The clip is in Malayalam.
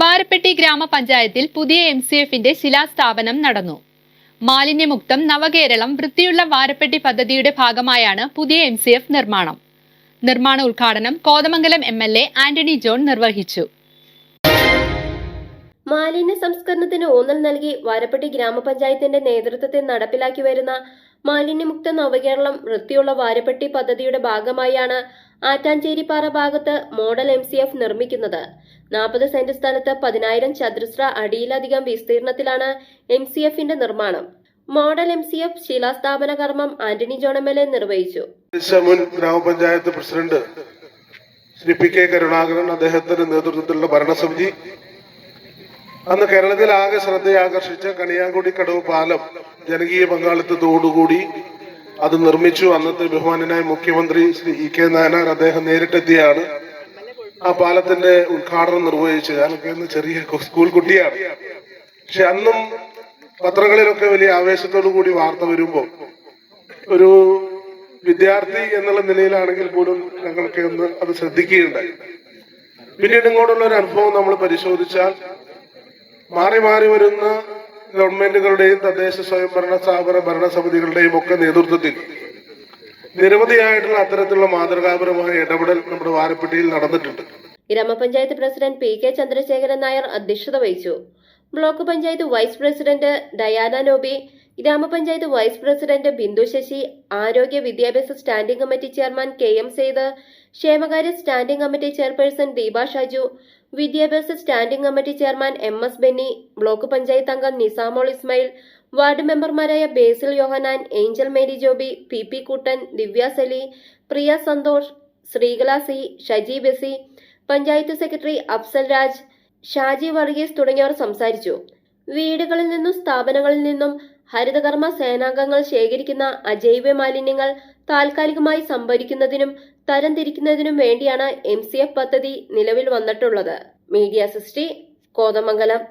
ബാരപ്പെട്ടി ഗ്രാമപഞ്ചായത്തിൽ പുതിയ എം സി എഫിന്റെ ശിലാസ്ഥാപനം നടന്നു. മാലിന്യമുക്തം നവകേരളം വൃത്തിയുള്ള വാരപ്പെട്ടി പദ്ധതിയുടെ ഭാഗമായാണ് പുതിയ എം സി എഫ് നിർമ്മാണം. നിർമ്മാണ ഉദ്ഘാടനം Kothamangalam M L A Antony John നിർവഹിച്ചു. മാലിന്യ സംസ്കരണത്തിന് ഊന്നൽ നൽകി വാരപ്പെട്ടി ഗ്രാമപഞ്ചായത്തിന്റെ നേതൃത്വത്തിൽ നടപ്പിലാക്കി വരുന്ന മാലിന്യമുക്ത നവകേരളം വൃത്തിയുള്ള വാരപ്പെട്ടി പദ്ധതിയുടെ ഭാഗമായാണ് ആറ്റാഞ്ചേരിപ്പാറ ഭാഗത്ത് മോഡൽ എം നിർമ്മിക്കുന്നത്. നാൽപ്പത് സെന്റ് സ്ഥലത്ത് പതിനായിരം ചതുരശ്ര അടിയിലധികം വിസ്തീർണത്തിലാണ് എം സി എഫിന്റെ നിർമ്മാണം. മോഡൽ എം സി എഫ് ശിലാസ്ഥാപന കർമ്മം ആന്റണി ജോണമേലെ നിർവഹിച്ചു. മുൻ ഗ്രാമപഞ്ചായത്ത് president Shri P K Karunakaran അദ്ദേഹത്തിന്റെ നേതൃത്വത്തിലുള്ള ഭരണസമിതി. അന്ന് കേരളത്തിൽ ആകെ ശ്രദ്ധയാകർഷിച്ച കണിയാങ്കുടി കടവ് പാലം ജനകീയ പങ്കാളിത്തത്തോടുകൂടി അത് നിർമ്മിച്ചു. അന്നത്തെ ബഹുമാനനായ മുഖ്യമന്ത്രി ശ്രീ ഇ കെ നായനാർ അദ്ദേഹം നേരിട്ടെത്തിയാണ്. ആ പാലത്തിന്റെ ഉദ്ഘാടനം നിർവഹിച്ചത് ഞാനൊക്കെ ഇന്ന് ചെറിയ സ്കൂൾ കുട്ടിയാണ്. പക്ഷെ അന്നും പത്രങ്ങളിലൊക്കെ വലിയ ആവേശത്തോടു കൂടി വാർത്ത വരുമ്പോൾ ഒരു വിദ്യാർത്ഥി എന്നുള്ള നിലയിലാണെങ്കിൽ പോലും ഞങ്ങൾക്ക് ഒന്ന് അത് ശ്രദ്ധിക്കുകയുണ്ടായി. പിന്നീട് ഇങ്ങോട്ടുള്ള ഒരു അനുഭവം നമ്മൾ പരിശോധിച്ചാൽ മാറി മാറി വരുന്ന ഗവൺമെന്റുകളുടെയും തദ്ദേശ സ്വയംഭരണ സ്ഥാപന ഭരണസമിതികളുടെയും ഒക്കെ നേതൃത്വത്തിൽ നിരവധിയായിട്ടുള്ള അത്തരത്തിലുള്ള മാതൃകാപരമായ ഇടപെടൽ നമ്മുടെ വാരപ്പെട്ടിയിൽ നടന്നിട്ടുണ്ട്. ഗ്രാമപഞ്ചായത്ത് president P K Chandrasekharan Nair അധ്യക്ഷത വഹിച്ചു. Block panchayat vice president Diana Noby ഗ്രാമപഞ്ചായത്ത് വൈസ് പ്രസിഡന്റ് ബിന്ദു ശശി ആരോഗ്യ വിദ്യാഭ്യാസ standing committee chairman K M Saeed ക്ഷേമകാര്യ standing committee chairperson Deepa Shaju വിദ്യാഭ്യാസ standing committee chairman M S Benny block panchayat അംഗം നിസാമോൾ ഇസ്മായിൽ വാർഡ് മെമ്പർമാരായ Basil Yohannan Angel Mary Joby P P Kuttan Divya Sali Priya Santhosh Sreekala C Shaji Bessy panchayat secretary Afsal Raj Shaji Varghese തുടങ്ങിയവർ സംസാരിച്ചു. വീടുകളിൽ നിന്നും സ്ഥാപനങ്ങളിൽ നിന്നും ഹരിതകർമ്മ സേനാംഗങ്ങൾ ശേഖരിക്കുന്ന അജൈവ മാലിന്യങ്ങൾ താൽക്കാലികമായി സംഭരിക്കുന്നതിനും തരംതിരിക്കുന്നതിനും വേണ്ടിയാണ് എം പദ്ധതി നിലവിൽ വന്നിട്ടുള്ളത്. മീഡിയ സിസ്റ്റി കോതമംഗലം.